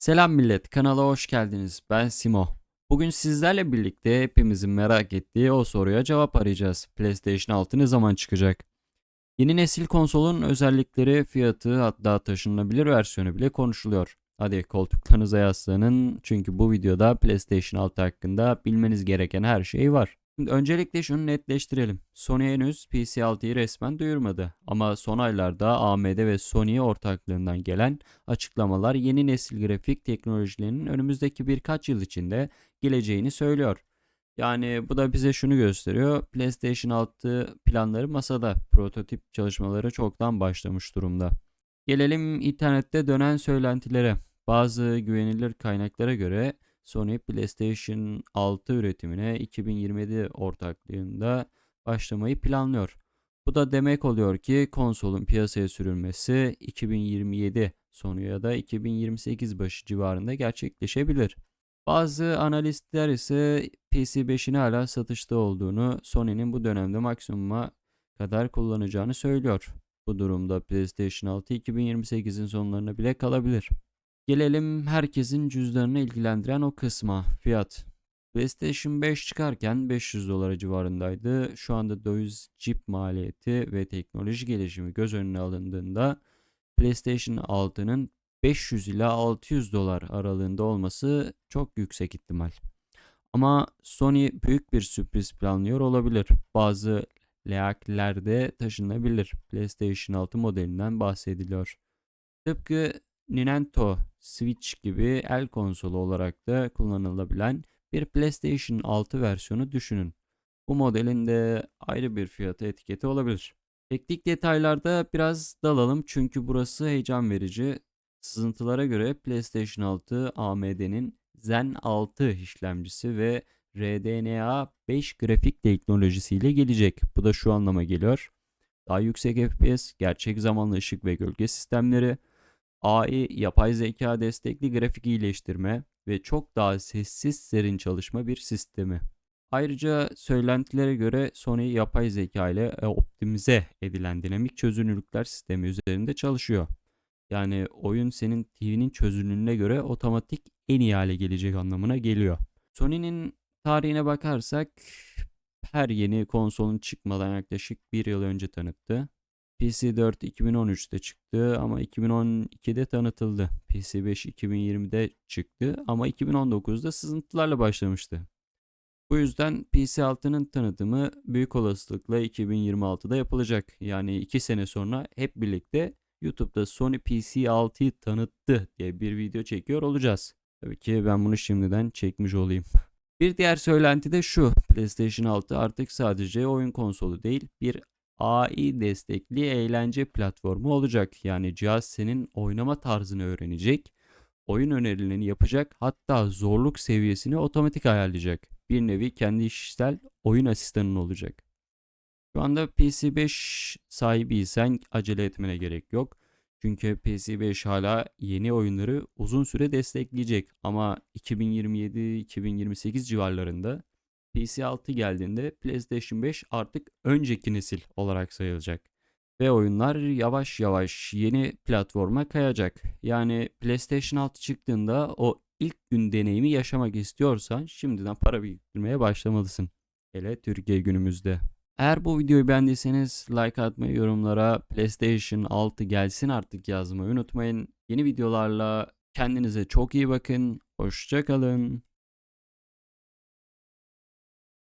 Selam millet, kanala hoş geldiniz. Ben Simo. Bugün sizlerle birlikte hepimizin merak ettiği o soruya cevap arayacağız. PlayStation 6 ne zaman çıkacak? Yeni nesil konsolun özellikleri, fiyatı hatta taşınabilir versiyonu bile konuşuluyor. Hadi koltuklarınıza yaslanın çünkü bu videoda PlayStation 6 hakkında bilmeniz gereken her şey var. Şimdi öncelikle şunu netleştirelim. Sony henüz PC6'yı resmen duyurmadı. Ama son aylarda AMD ve Sony ortaklığından gelen açıklamalar yeni nesil grafik teknolojilerinin önümüzdeki birkaç yıl içinde geleceğini söylüyor. Yani bu da bize şunu gösteriyor. PlayStation 6 planları masada. Prototip çalışmaları çoktan başlamış durumda. Gelelim internette dönen söylentilere. Bazı güvenilir kaynaklara göre Sony PlayStation 6 üretimine 2027 ortaklığında başlamayı planlıyor. Bu da demek oluyor ki konsolun piyasaya sürülmesi 2027 sonu ya da 2028 başı civarında gerçekleşebilir. Bazı analistler ise PC5'in hala satışta olduğunu, Sony'nin bu dönemde maksimuma kadar kullanacağını söylüyor. Bu durumda PlayStation 6 2028'in sonlarına bile kalabilir. Gelelim herkesin cüzdanını ilgilendiren o kısma, fiyat. PlayStation 5 çıkarken 500 dolara civarındaydı. Şu anda döviz çip maliyeti ve teknoloji gelişimi göz önüne alındığında PlayStation 6'nın 500 ila 600 dolar aralığında olması çok yüksek ihtimal. Ama Sony büyük bir sürpriz planlıyor olabilir. Bazı leaklerde taşınabilir. PlayStation 6 modelinden bahsediliyor. Tıpkı Nintendo Switch gibi el konsolu olarak da kullanılabilen bir PlayStation 6 versiyonu düşünün. Bu modelin de ayrı bir fiyatı etiketi olabilir. Teknik detaylarda biraz dalalım çünkü burası heyecan verici. Sızıntılara göre PlayStation 6 AMD'nin Zen 6 işlemcisi ve RDNA 5 grafik teknolojisiyle gelecek. Bu da şu anlama geliyor. Daha yüksek FPS, gerçek zamanlı ışık ve gölge sistemleri, AI yapay zeka destekli grafik iyileştirme ve çok daha sessiz serin çalışma bir sistemi. Ayrıca söylentilere göre Sony yapay zeka ile e, optimize edilen dinamik çözünürlükler sistemi üzerinde çalışıyor. Yani oyun senin TV'nin çözünürlüğüne göre otomatik en iyi hale gelecek anlamına geliyor. Sony'nin tarihine bakarsak her yeni konsolun çıkmadan yaklaşık bir yıl önce tanıttı. PC4 2013'te çıktı ama 2012'de tanıtıldı. PC5 2020'de çıktı ama 2019'da sızıntılarla başlamıştı. Bu yüzden PC6'nın tanıtımı büyük olasılıkla 2026'da yapılacak. Yani 2 sene sonra hep birlikte YouTube'da Sony PC6'yı tanıttı diye bir video çekiyor olacağız. Tabii ki ben bunu şimdiden çekmiş olayım. Bir diğer söylenti de şu. PlayStation 6 artık sadece oyun konsolu değil bir AI destekli eğlence platformu olacak. Yani cihaz senin oynama tarzını öğrenecek, oyun önerilerini yapacak, hatta zorluk seviyesini otomatik ayarlayacak. Bir nevi kendi işsel oyun asistanın olacak. Şu anda PC5 sahibiysen acele etmene gerek yok. Çünkü PC5 hala yeni oyunları uzun süre destekleyecek ama 2027-2028 civarlarında PC6 geldiğinde PlayStation 5 artık önceki nesil olarak sayılacak. Ve oyunlar yavaş yavaş yeni platforma kayacak. Yani PlayStation 6 çıktığında o ilk gün deneyimi yaşamak istiyorsan şimdiden para biriktirmeye başlamalısın. Hele Türkiye günümüzde. Eğer bu videoyu beğendiyseniz like atmayı, yorumlara PlayStation 6 gelsin artık yazmayı unutmayın. Yeni videolarla kendinize çok iyi bakın. Hoşçakalın.